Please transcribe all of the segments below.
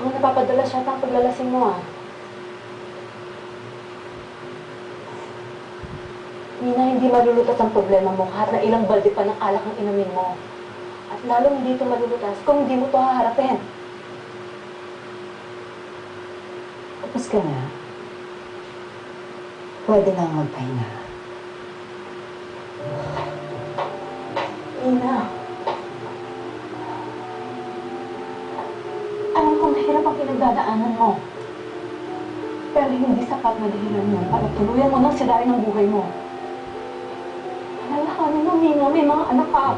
Mukhang napapadala siya ang paglalasing mo ah. Nina, hindi malulutas ang problema mo kahit na ilang balde pa ng alak ang inumin mo. At lalong hindi ito malulutas kung hindi mo ito haharapin. Tapos ka na. Pwede na magpahinga. Nina. Alam ko mahirap ang pinagdadaanan mo. Pero hindi sapat na dahilan yun para tuluyan mo nang sirain ang buhay mo. Alalahanin mo, Nina, may mga anak ka.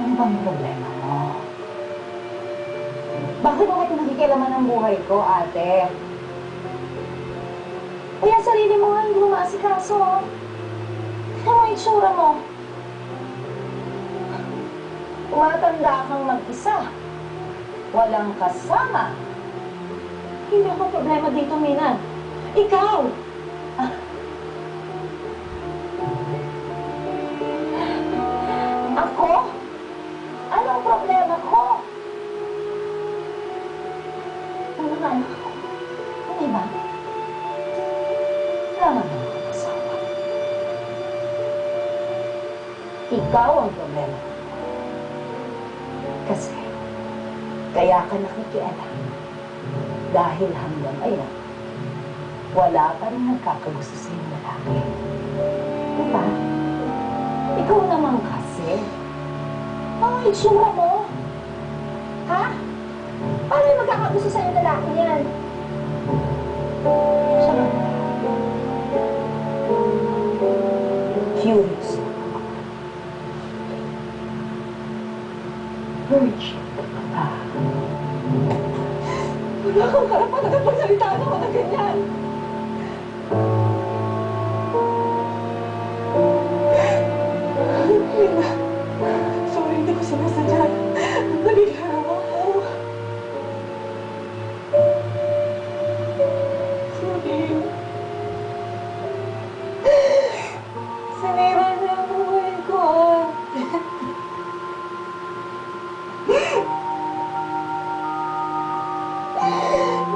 Ano bang problema mo? Bakit ito nakikilaman ng buhay ko, ate? Kaya sarili mo nga hindi mo maasikaso, oh. Mo yung itsura mo. Tumatanda kang mag-isa. Walang kasama. Hindi ako problema dito, Mina. Ikaw! Ako? Anong problema ko? Ano na anak ko? Hindi ba? Wala naman akong asawa. Ikaw ang problema. Kasi, kaya ka nakikialam. Dahil hanggang ngayon, wala pa rin nagkakagusto sa iyong lalaki. Diba? Ikaw naman kasi. Ang itsura mo. Ha? Paano yung magkakagusto sa'yo lalaki yan? Sarap. Furious. Virgin ka pa. Wala kang karapat na pagsalitaan ako na ganyan. Mina, sorry, hindi ko sinasadya. Nagigaraw ako. Sorry.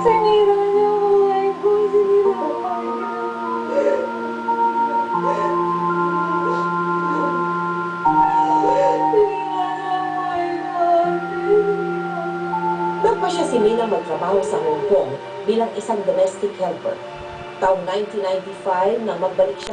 Sinira niya ang buhay ko. Sinira ang buhay Nagpa siya si Mina magtrabaho sa Hong Kong bilang isang domestic helper. Taong 1995 nang magbalik siya